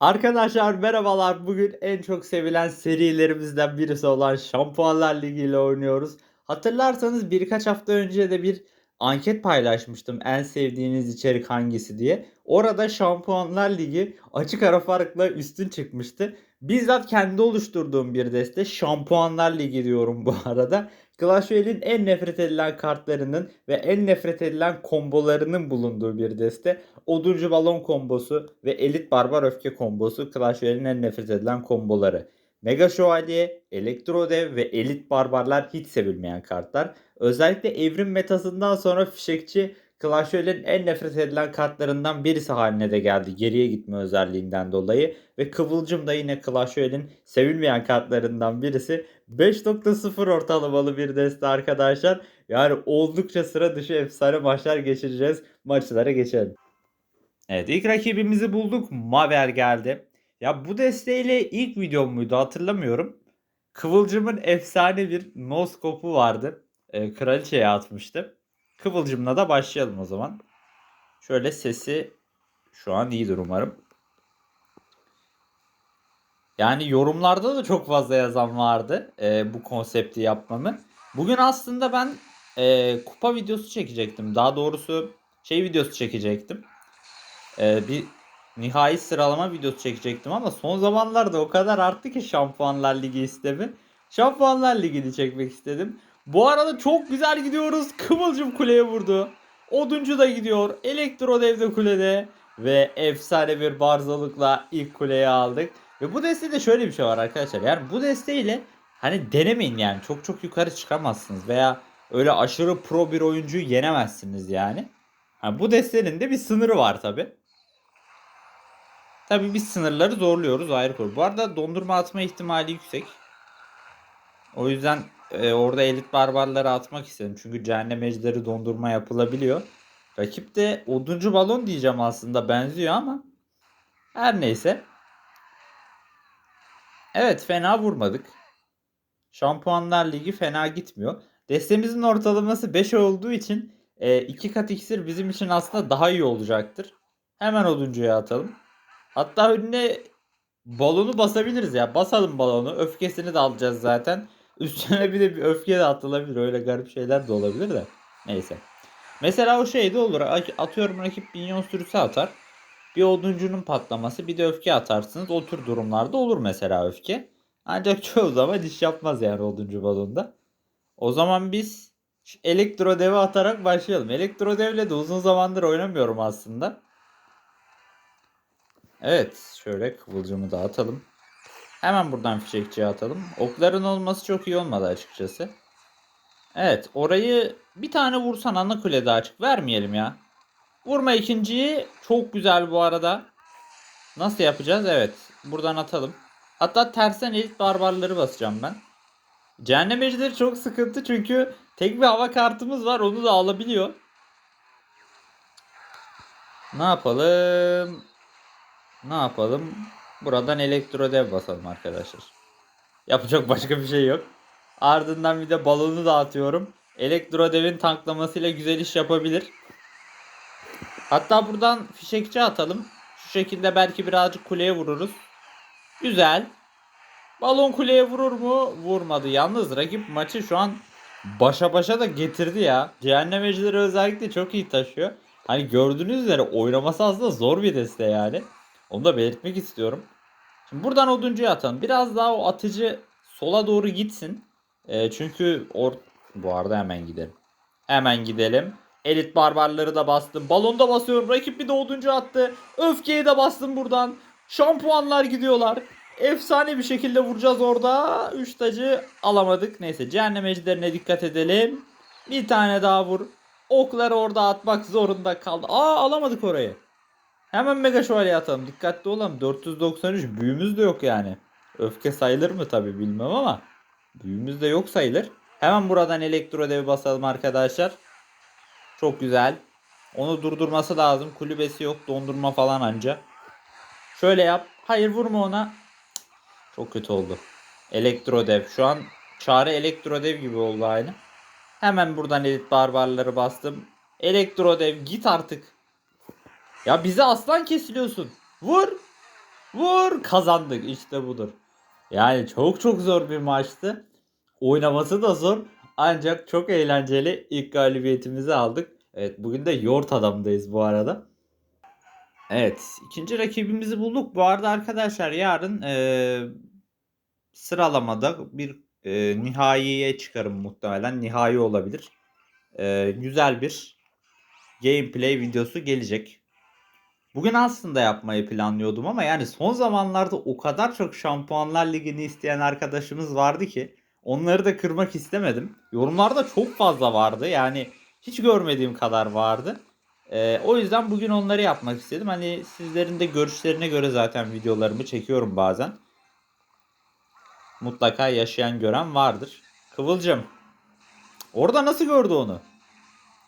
Arkadaşlar merhabalar. Bugün en çok sevilen serilerimizden birisi olan Şampuanlar Ligi ile oynuyoruz. Hatırlarsanız birkaç hafta önce de bir anket paylaşmıştım. En sevdiğiniz içerik hangisi diye. Orada Şampuanlar Ligi açık ara farkla üstün çıkmıştı. Bizzat kendi oluşturduğum bir deste Şampuanlar Ligi diyorum bu arada. Clash Royale'in en nefret edilen kartlarının ve en nefret edilen kombolarının bulunduğu bir deste. Oduncu balon kombosu ve elit barbar öfke kombosu Clash Royale'in en nefret edilen komboları. Mega Şövalye, Elektro Dev ve Elit Barbarlar hiç sevilmeyen kartlar. Özellikle evrim metasından sonra Fişekçi Clash Royale'in en nefret edilen kartlarından birisi haline de geldi. Geriye gitme özelliğinden dolayı. Ve Kıvılcım da yine Clash Royale'in sevilmeyen kartlarından birisi. 5.0 ortalamalı bir deste arkadaşlar. Yani oldukça sıra dışı efsane maçlar geçireceğiz. Maçlara geçelim. Evet ilk rakibimizi bulduk. Maver geldi. Ya bu desteğiyle ilk videom muydu hatırlamıyorum. Kıvılcım'ın efsane bir noskopu vardı. Ee, kraliçeye atmıştı. Kıvılcım'la da başlayalım o zaman. Şöyle sesi şu an iyidir umarım. Yani yorumlarda da çok fazla yazan vardı e, bu konsepti yapmamı. Bugün aslında ben e, kupa videosu çekecektim. Daha doğrusu şey videosu çekecektim. E, bir nihai sıralama videosu çekecektim ama son zamanlarda o kadar arttı ki Şampuanlar Ligi istemi. Şampuanlar Ligi'ni çekmek istedim. Bu arada çok güzel gidiyoruz. Kıvılcım kuleye vurdu. Oduncu da gidiyor. Elektro dev de kulede. Ve efsane bir barzalıkla ilk kuleyi aldık. Ve bu destede şöyle bir şey var arkadaşlar. Yani bu desteğiyle hani denemeyin yani. Çok çok yukarı çıkamazsınız. Veya öyle aşırı pro bir oyuncuyu yenemezsiniz yani. Ha, bu destenin de bir sınırı var tabi. Tabi biz sınırları zorluyoruz ayrı konu. Bu arada dondurma atma ihtimali yüksek. O yüzden e, orada elit barbarları atmak istedim. Çünkü cehennem ejderi dondurma yapılabiliyor. Rakip de oduncu balon diyeceğim aslında benziyor ama. Her neyse. Evet fena vurmadık. Şampuanlar Ligi fena gitmiyor. Destemizin ortalaması 5 olduğu için 2 kat iksir bizim için aslında daha iyi olacaktır. Hemen oduncuya atalım. Hatta önüne balonu basabiliriz ya. Basalım balonu. Öfkesini de alacağız zaten. Üstüne bir de bir öfke de atılabilir. Öyle garip şeyler de olabilir de. Neyse. Mesela o şey de olur. Atıyorum rakip minyon sürüsü atar. Bir oduncunun patlaması bir de öfke atarsınız. O tür durumlarda olur mesela öfke. Ancak çoğu zaman iş yapmaz yani oduncu balonda. O zaman biz elektro devi atarak başlayalım. Elektro devle de uzun zamandır oynamıyorum aslında. Evet şöyle kıvılcımı da atalım. Hemen buradan fişekçiye atalım. Okların olması çok iyi olmadı açıkçası. Evet orayı bir tane vursan ana kulede açık vermeyelim ya. Vurma ikinciyi. Çok güzel bu arada. Nasıl yapacağız? Evet. Buradan atalım. Hatta tersen elit barbarları basacağım ben. Cehennem ejderi çok sıkıntı çünkü tek bir hava kartımız var. Onu da alabiliyor. Ne yapalım? Ne yapalım? Buradan elektro dev basalım arkadaşlar. Yapacak başka bir şey yok. Ardından bir de balonu dağıtıyorum. Elektro devin tanklamasıyla güzel iş yapabilir. Hatta buradan fişekçi atalım. Şu şekilde belki birazcık kuleye vururuz. Güzel. Balon kuleye vurur mu? Vurmadı. Yalnız rakip maçı şu an başa başa da getirdi ya. Cehennem özellikle çok iyi taşıyor. Hani gördüğünüz üzere oynaması aslında zor bir deste yani. Onu da belirtmek istiyorum. Şimdi buradan oduncuya atalım. Biraz daha o atıcı sola doğru gitsin. E, çünkü or bu arada hemen gidelim. Hemen gidelim. Elit barbarları da bastım. Balonda basıyorum. Rakip bir de oduncu attı. Öfkeyi de bastım buradan. Şampuanlar gidiyorlar. Efsane bir şekilde vuracağız orada. 3 tacı alamadık. Neyse cehennem ejderine dikkat edelim. Bir tane daha vur. Okları orada atmak zorunda kaldı. Aa alamadık orayı. Hemen mega şövalye atalım. Dikkatli olalım. 493 büyümüz de yok yani. Öfke sayılır mı tabi bilmem ama. Büyümüz de yok sayılır. Hemen buradan elektro devi basalım arkadaşlar. Çok güzel. Onu durdurması lazım. Kulübesi yok. Dondurma falan anca. Şöyle yap. Hayır vurma ona. Çok kötü oldu. Elektro dev. Şu an çare elektro dev gibi oldu aynı. Hemen buradan elit barbarları bastım. Elektro dev git artık. Ya bize aslan kesiliyorsun. Vur. Vur kazandık işte budur. Yani çok çok zor bir maçtı. Oynaması da zor. Ancak çok eğlenceli. İlk galibiyetimizi aldık. Evet bugün de Yort adamdayız bu arada. Evet ikinci rakibimizi bulduk. Bu arada arkadaşlar yarın eee, sıralamada bir eee nihaiye çıkarım muhtemelen. Nihai olabilir. Eee, güzel bir gameplay videosu gelecek. Bugün aslında yapmayı planlıyordum ama yani son zamanlarda o kadar çok Şampuanlar Ligi'ni isteyen arkadaşımız vardı ki onları da kırmak istemedim. Yorumlarda çok fazla vardı. Yani hiç görmediğim kadar vardı. Ee, o yüzden bugün onları yapmak istedim. Hani sizlerin de görüşlerine göre zaten videolarımı çekiyorum bazen. Mutlaka yaşayan gören vardır. Kıvılcım. Orada nasıl gördü onu?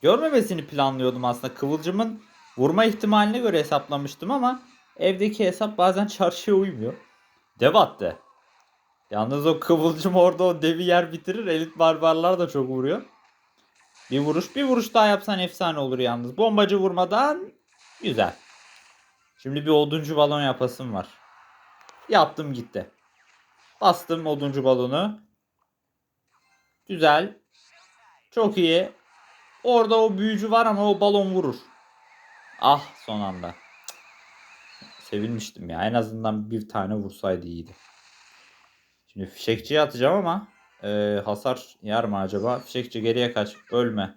Görmemesini planlıyordum aslında. Kıvılcımın vurma ihtimaline göre hesaplamıştım ama evdeki hesap bazen çarşıya uymuyor. Dev attı. Yalnız o kıvılcım orada o devi yer bitirir. Elit barbarlar da çok vuruyor. Bir vuruş bir vuruş daha yapsan efsane olur yalnız. Bombacı vurmadan güzel. Şimdi bir oduncu balon yapasım var. Yaptım gitti. Bastım oduncu balonu. Güzel. Çok iyi. Orada o büyücü var ama o balon vurur. Ah son anda. Sevinmiştim ya. En azından bir tane vursaydı iyiydi. Şimdi fişekçiye atacağım ama e, hasar yer mi acaba? Fişekçi geriye kaç. Ölme.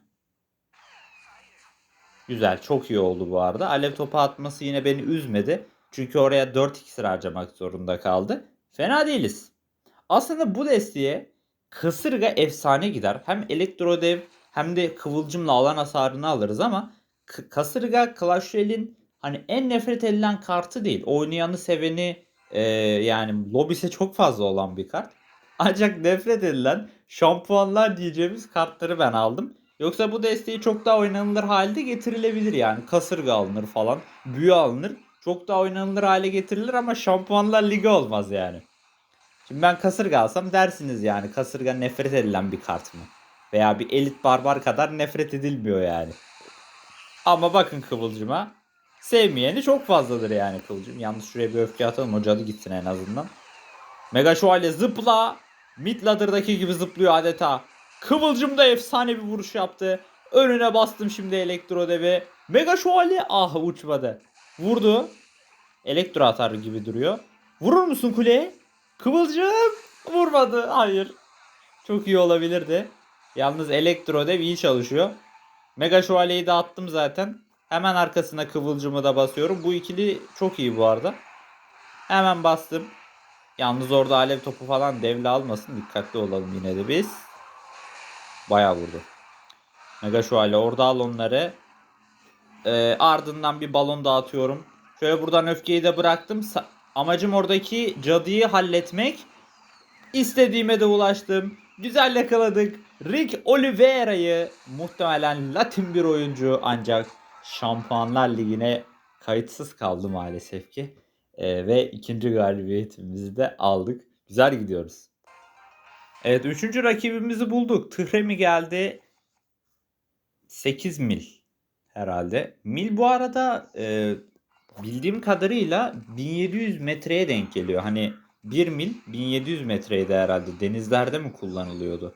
Güzel. Çok iyi oldu bu arada. Alev topu atması yine beni üzmedi. Çünkü oraya 4 iksir harcamak zorunda kaldı. Fena değiliz. Aslında bu desteğe kasırga efsane gider. Hem elektrodev hem de kıvılcımla alan hasarını alırız ama kasırga Clash Royale'in hani en nefret edilen kartı değil. Oynayanı seveni e, yani lobisi çok fazla olan bir kart. Ancak nefret edilen şampuanlar diyeceğimiz kartları ben aldım. Yoksa bu desteği çok daha oynanılır halde getirilebilir yani. Kasırga alınır falan. Büyü alınır. Çok daha oynanılır hale getirilir ama şampuanlar ligi olmaz yani. Şimdi ben kasırga alsam dersiniz yani kasırga nefret edilen bir kart mı? Veya bir elit barbar kadar nefret edilmiyor yani. Ama bakın Kıvılcım'a. Sevmeyeni çok fazladır yani Kıvılcım. Yalnız şuraya bir öfke atalım o cadı gitsin en azından. Mega Şövalye zıpla. Mid ladder'daki gibi zıplıyor adeta. Kıvılcım da efsane bir vuruş yaptı. Önüne bastım şimdi elektro devi. Mega Şövalye ah uçmadı. Vurdu. Elektro atar gibi duruyor. Vurur musun kuleye? Kıvılcım vurmadı. Hayır. Çok iyi olabilirdi. Yalnız elektro dev iyi çalışıyor. Mega Şövalye'yi de attım zaten. Hemen arkasına kıvılcımı da basıyorum. Bu ikili çok iyi bu arada. Hemen bastım. Yalnız orada alev topu falan devle almasın. Dikkatli olalım yine de biz. Bayağı vurdu. Mega Şövalye orada al onları. Ee, ardından bir balon dağıtıyorum. Şöyle buradan öfkeyi de bıraktım. Sa- Amacım oradaki cadıyı halletmek. İstediğime de ulaştım. Güzel yakaladık. Rick Oliveira'yı muhtemelen Latin bir oyuncu ancak Şampuanlar Ligi'ne kayıtsız kaldı maalesef ki. Ee, ve ikinci galibiyetimizi de aldık. Güzel gidiyoruz. Evet üçüncü rakibimizi bulduk. Tıhremi geldi. 8 mil herhalde. Mil bu arada e, bildiğim kadarıyla 1700 metreye denk geliyor. Hani 1 mil 1700 metreydi herhalde. Denizlerde mi kullanılıyordu?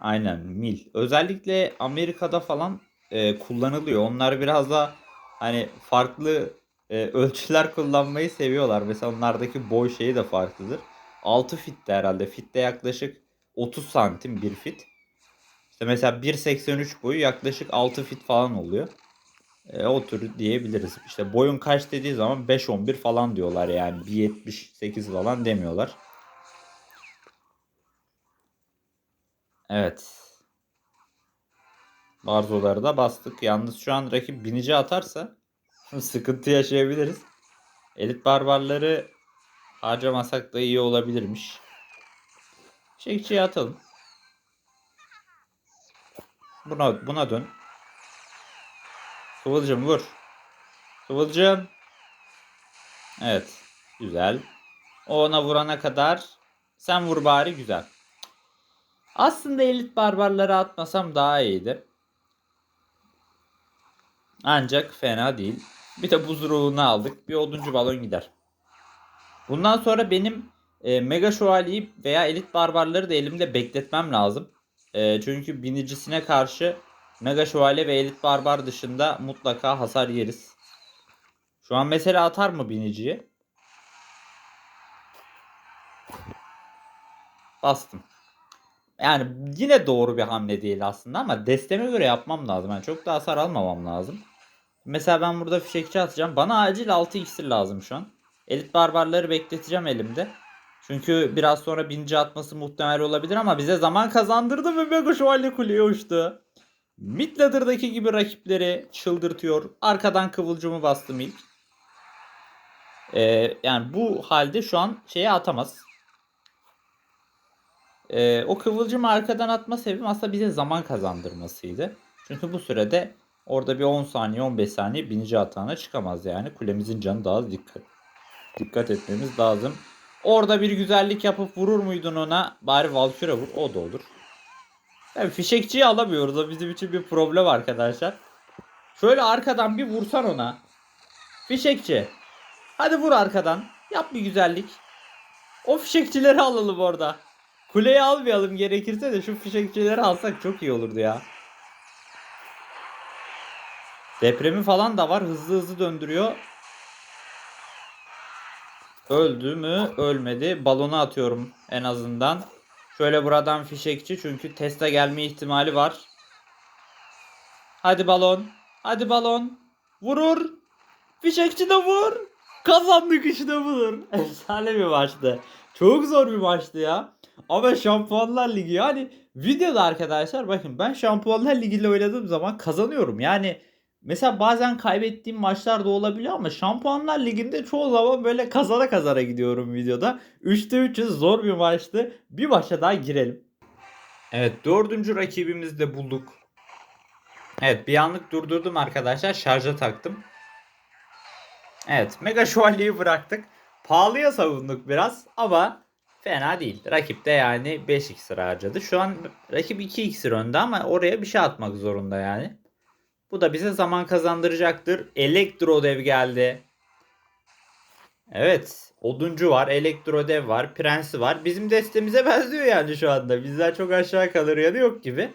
Aynen mil. Özellikle Amerika'da falan e, kullanılıyor. Onlar biraz da hani farklı e, ölçüler kullanmayı seviyorlar. Mesela onlardaki boy şeyi de farklıdır. 6 fitte herhalde. Fitte yaklaşık 30 santim bir fit. İşte mesela 1.83 boyu yaklaşık 6 fit falan oluyor. E, o tür diyebiliriz. İşte boyun kaç dediği zaman 5-11 falan diyorlar yani. 1.78 falan demiyorlar. Evet. Barzoları da bastık. Yalnız şu an rakip binici atarsa sıkıntı yaşayabiliriz. Elit barbarları harcamasak da iyi olabilirmiş. Çekçiye atalım. Buna, buna dön. Kıvılcım vur. Kıvılcım. Evet. Güzel. O ona vurana kadar sen vur bari güzel. Aslında elit barbarları atmasam daha iyiydi. Ancak fena değil. Bir de buz ruhunu aldık. Bir oduncu balon gider. Bundan sonra benim e, Mega Şövalyeyi veya Elit Barbarları da elimde bekletmem lazım. E, çünkü binicisine karşı Mega Şövalye ve Elit Barbar dışında mutlaka hasar yeriz. Şu an mesela atar mı biniciyi? Bastım. Yani yine doğru bir hamle değil aslında ama desteme göre yapmam lazım. Yani çok da hasar almamam lazım. Mesela ben burada fişekçi atacağım. Bana acil 6 iksir lazım şu an. Elit barbarları bekleteceğim elimde. Çünkü biraz sonra binci atması muhtemel olabilir ama bize zaman kazandırdı ve Mega Şövalye kuleye uçtu. Midladder'daki gibi rakipleri çıldırtıyor. Arkadan kıvılcımı bastım ilk. Ee, yani bu halde şu an şeye atamaz. Ee, o kıvılcımı arkadan atma sebebim aslında bize zaman kazandırmasıydı. Çünkü bu sürede orada bir 10 saniye 15 saniye binici atağına çıkamaz yani. Kulemizin canı daha az dikkat. Dikkat etmemiz lazım. Orada bir güzellik yapıp vurur muydun ona? Bari Valkyrie vur. O da olur. Yani fişekçiyi alamıyoruz. O bizim için bir problem arkadaşlar. Şöyle arkadan bir vursan ona. Fişekçi. Hadi vur arkadan. Yap bir güzellik. O fişekçileri alalım orada. Kuleyi almayalım gerekirse de şu fişekçileri alsak çok iyi olurdu ya. Depremi falan da var. Hızlı hızlı döndürüyor. Öldü mü? Ölmedi. Balona atıyorum en azından. Şöyle buradan fişekçi çünkü teste gelme ihtimali var. Hadi balon. Hadi balon. Vurur. Fişekçi de vur. Kazandık işte budur. Efsane bir maçtı. Çok zor bir maçtı ya. Ama Şampiyonlar Ligi yani videoda arkadaşlar bakın ben Şampiyonlar Ligi ile oynadığım zaman kazanıyorum. Yani mesela bazen kaybettiğim maçlar da olabiliyor ama Şampiyonlar Ligi'nde çoğu zaman böyle kazana kazana gidiyorum videoda. 3'te 300 zor bir maçtı. Bir maça daha girelim. Evet dördüncü rakibimizi de bulduk. Evet bir anlık durdurdum arkadaşlar şarja taktım. Evet Mega Şövalyeyi bıraktık. Pahalıya savunduk biraz ama fena değil. Rakip de yani 5 iksir harcadı. Şu an rakip 2 iksir önde ama oraya bir şey atmak zorunda yani. Bu da bize zaman kazandıracaktır. Elektro dev geldi. Evet. Oduncu var. Elektro dev var. Prensi var. Bizim destemize benziyor yani şu anda. Bizden çok aşağı kalır yanı yok gibi.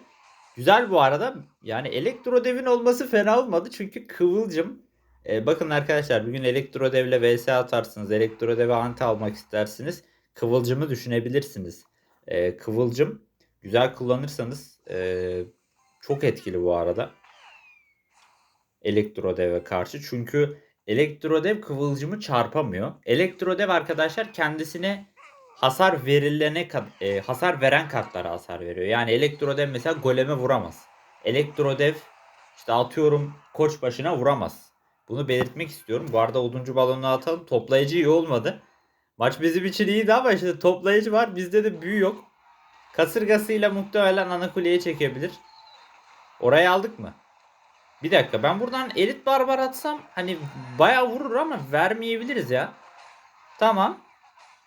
Güzel bu arada. Yani elektro devin olması fena olmadı. Çünkü kıvılcım. Ee, bakın arkadaşlar bugün elektro devle vs atarsınız. Elektro deve anti almak istersiniz. Kıvılcımı düşünebilirsiniz. Ee, kıvılcım güzel kullanırsanız ee, çok etkili bu arada. Elektrodev'e karşı. Çünkü Elektrodev kıvılcımı çarpamıyor. Elektrodev arkadaşlar kendisine hasar verilene e, hasar veren kartlara hasar veriyor. Yani Elektrodev mesela goleme vuramaz. Elektrodev işte atıyorum koç başına vuramaz. Bunu belirtmek istiyorum. Bu arada oduncu balonu atalım. Toplayıcı iyi olmadı. Maç bizim için iyiydi ama işte toplayıcı var. Bizde de büyü yok. Kasırgasıyla muhtemelen ana kuleye çekebilir. Orayı aldık mı? Bir dakika ben buradan elit barbar atsam hani bayağı vurur ama vermeyebiliriz ya. Tamam.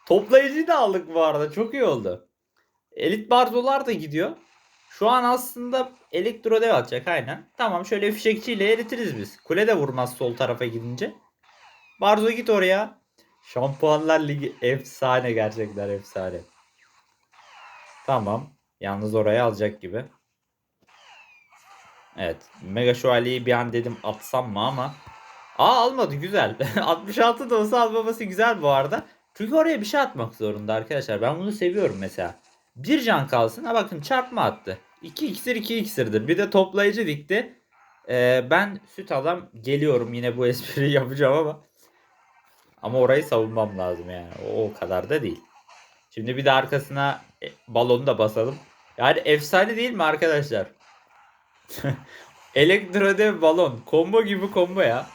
Toplayıcıyı da aldık bu arada. Çok iyi oldu. Elit barzolar da gidiyor. Şu an aslında elektro dev atacak aynen. Tamam şöyle fişekçiyle eritiriz biz. Kule de vurmaz sol tarafa gidince. Barzo git oraya. Şampuanlar Ligi efsane gerçekten efsane. Tamam. Yalnız oraya alacak gibi. Evet. Mega Şövalyeyi bir an dedim atsam mı ama. Aa almadı güzel. 66 da olsa almaması güzel bu arada. Çünkü oraya bir şey atmak zorunda arkadaşlar. Ben bunu seviyorum mesela. Bir can kalsın. Ha bakın çarpma attı. 2 iksir 2 iksirdir. Bir de toplayıcı dikti. Ee, ben süt adam geliyorum. Yine bu espriyi yapacağım ama. Ama orayı savunmam lazım yani. O, o kadar da değil. Şimdi bir de arkasına e, balonu da basalım. Yani efsane değil mi arkadaşlar? Elektrodev balon. Combo gibi combo ya.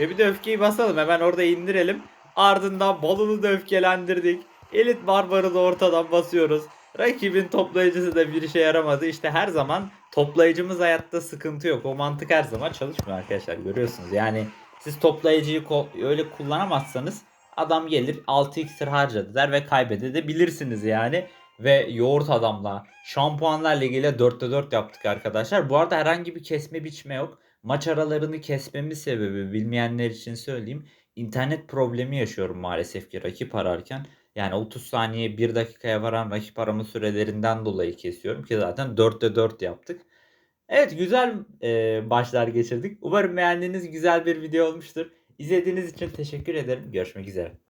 Ve bir de öfkeyi basalım. Hemen orada indirelim. Ardından balonu da öfkelendirdik. Elit barbarı da ortadan basıyoruz. Rakibin toplayıcısı da bir işe yaramadı. İşte her zaman toplayıcımız hayatta sıkıntı yok. O mantık her zaman çalışmıyor arkadaşlar. Görüyorsunuz. Yani siz toplayıcıyı öyle kullanamazsanız adam gelir 6 iksir harcadı der ve kaybedebilirsiniz yani ve yoğurt adamla şampuanlar ligiyle 4'te 4 yaptık arkadaşlar. Bu arada herhangi bir kesme biçme yok. Maç aralarını kesmemiz sebebi bilmeyenler için söyleyeyim. internet problemi yaşıyorum maalesef ki rakip ararken. Yani 30 saniye 1 dakikaya varan rakip arama sürelerinden dolayı kesiyorum ki zaten 4'te 4 yaptık. Evet güzel e, başlar geçirdik. Umarım beğendiğiniz güzel bir video olmuştur. İzlediğiniz için teşekkür ederim. Görüşmek üzere.